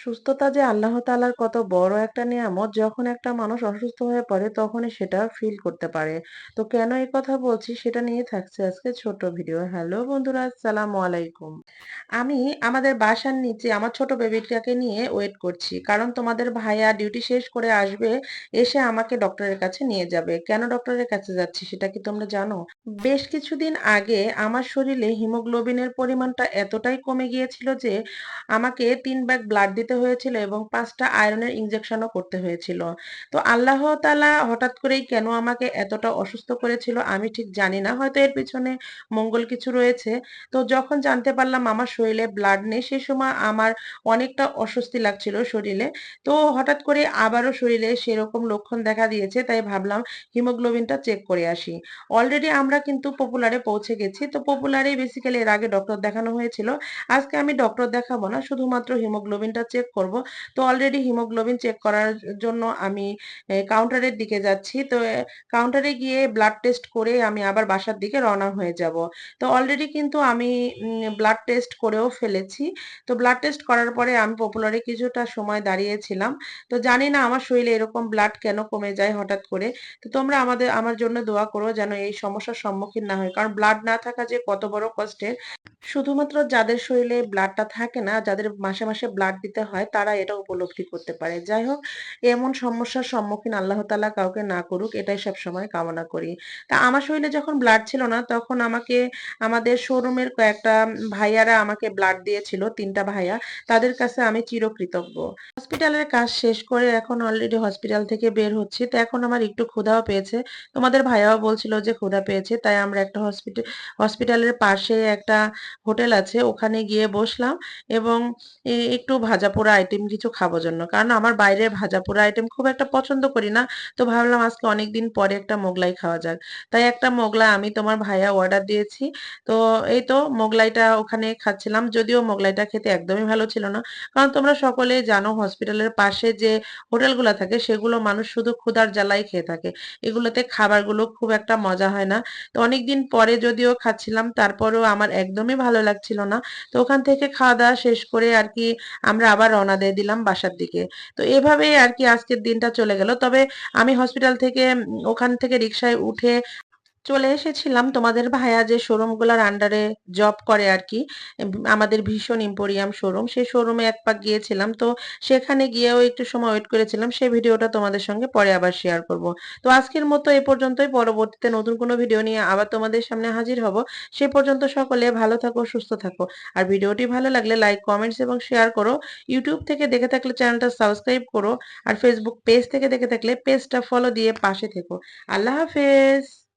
সুস্থতা যে আল্লাহ তাআলার কত বড় একটা নিয়ামত, যখন একটা মানুষ অসুস্থ হয়ে পড়ে তখনই সেটা ফিল করতে পারে। তো কেন এই কথা বলছি সেটা নিয়ে থাকছে আজকে ছোট ভিডিও। হ্যালো বন্ধুরা, আসসালামু আলাইকুম। আমি আমাদের বাসার নিচে আমার ছোট বেবিটাকে নিয়ে ওয়েট করছি। কারণ তোমাদের ভাইয়া ডিউটি শেষ করে আসবে, এসে আমাকে ডক্টরের কাছে নিয়ে যাবে। কেন ডক্টরের কাছে যাচ্ছি সেটা কি তোমরা জানো? বেশ কিছুদিন আগে আমার শরীরে হিমোগ্লোবিনের পরিমাণটা এতটাই কমে গিয়েছিল যে আমাকে তিন ব্যাগ ব্লাড দিতে হয়েছিল এবং ৫ টা আয়রনের ইনজেকশনও করতে হয়েছিল। তো আল্লাহ তাআলা হঠাৎ করেই কেন আমাকে এতটা অসুস্থ করেছিল আমি ঠিক জানি না। হয়তো এর পেছনে মঙ্গল কিছু রয়েছে। তো যখন জানতে পারলাম আমার শরীরে ব্লাড নেই, সে সময় আমার অনেকটা অস্বস্তি লাগছিল শরীরে। তো হঠাৎ করে আবারও শরীরে সেরকম লক্ষণ দেখা দিয়েছে, তাই ভাবলাম হিমোগ্লোবিনটা চেক করে আসি। অলরেডি আমরা কিন্তু পপুলারে পৌঁছে গেছি। তো পপুলারেই বেসিক্যালি এর আগে ডক্টর দেখানো হয়েছিল। আজকে আমি ডক্টর দেখাবো না, শুধুমাত্র হিমোগ্লোবিনটা চেক করব। তো অলরেডি হিমোগ্লোবিন চেক করার জন্য আমি কাউন্টারের দিকে যাচ্ছি। তো কাউন্টারে গিয়ে ব্লাড টেস্ট করে আমি আবার বাসার দিকে রওনা হয়ে যাব। তো অলরেডি কিন্তু আমি ব্লাড টেস্ট করেও ফেলেছি। তো ব্লাড টেস্ট করার পরে আমি পপুলারে কিছুটা সময় দাঁড়িয়েছিলাম। তো জানি না আমার শরীরে এরকম ব্লাড কেন কমে যায় হঠাৎ করে। তো তোমরা আমাদের, আমার জন্য দোয়া করো যেন এই সমস্যার সম্মুখীন না হয় কারণ ব্লাড না থাকা যে কত বড় কষ্টের শুধুমাত্র যাদের শরীরে ব্লাডটা থাকে না, যাদের মাসে, মাসে ব্লাড দিতে হয় তারা এটা উপলব্ধি করতে পারে। যাই হোক এমন সমস্যার সম্মুখীন আল্লাহ তাআলা কাউকে না করুক এটাই সবসময় কামনা করি। তা আমার শরীরে যখন ব্লাড ছিল না তখন আমাকে আমাদের শোরুমের কয়েকটা ভাইয়ারা আমাকে ব্লাড দিয়েছিল তিনটা ভাইয়া। তাদের কাছে আমি চিরকৃতজ্ঞ। হসপিটালের কাজ শেষ করে এখন অলরেডি হসপিটাল থেকে বের হচ্ছি। তো এখন আমার একটু ক্ষুধাও পেয়েছে। তোমাদের ভাইয়াও বলছিল যে ক্ষুধা পেয়েছে। তাই আমরা একটা হসপিটা হসপিটালের পাশে একটা হোটেল আছে, ওখানে গিয়ে বসলাম এবং একটু ভাজাপোড়া আইটেম কিছু খাব জন্য। কারণ আমার বাইরের ভাজাপোড়া আইটেম খুব একটা পছন্দ করি না। তো ভাবলাম আজকে অনেকদিন পরে একটা মোগলাই খাওয়া যাক। তাই একটা মোগলাই আমি তোমার ভাইয়া অর্ডার দিয়েছি। তো এই তো মোগলাইটা ওখানে খাচ্ছিলাম। যদিও মোগলাইটা খেতে একদমই ভালো ছিল না। কারণ তোমরা সকলেই জানো হসপিটালের পাশে যে হোটেলগুলা থাকে, সেগুলো মানুষ শুধু ক্ষুধার জ্বালায় খেয়ে থাকে। এগুলোতে খাবারগুলো খুব একটা মজা হয় না। তো অনেকদিন পরে যদিও খাচ্ছিলাম, তারপরেও আমার একদমই ভালো লাগছিল না। তো ওখান থেকে খাওয়া-দাওয়া শেষ করে আর কি আমরা আবার রওনা দিয়ে দিলাম বাসার দিকে। তো এভাবেই আরকি আজকের দিনটা চলে গেল। তবে আমি হসপিটাল থেকে ওখান থেকে রিক্সায় উঠে চলে এসেছিলাম তোমাদের ভাইয়া যে শোরুমগুলার আন্ডারে জব করে আর কি আমাদের ভীষণ এম্পোরিয়াম শোরুম। সেই শোরুমে এক পাক গিয়েছিলাম। তো সেখানে গিয়েও একটু সময় ওয়েট করেছিলাম। সেই ভিডিওটা তোমাদের সঙ্গে পরে আবার শেয়ার করব। তো আজকের মতো এ পর্যন্তই। পরবর্তীতে নতুন কোনো ভিডিও নিয়ে আবার তোমাদের সামনে হাজির হব। সে পর্যন্ত সকলে ভালো থাকো, সুস্থ থাকো। আর ভিডিওটি ভালো লাগলে লাইক, কমেন্টস এবং শেয়ার করো। YouTube থেকে দেখে থাকলে চ্যানেলটা সাবস্ক্রাইব করো। আর Facebook পেজ থেকে দেখে থাকলে পেজটা ফলো দিয়ে পাশে থেকো। আল্লাহ হাফেজ।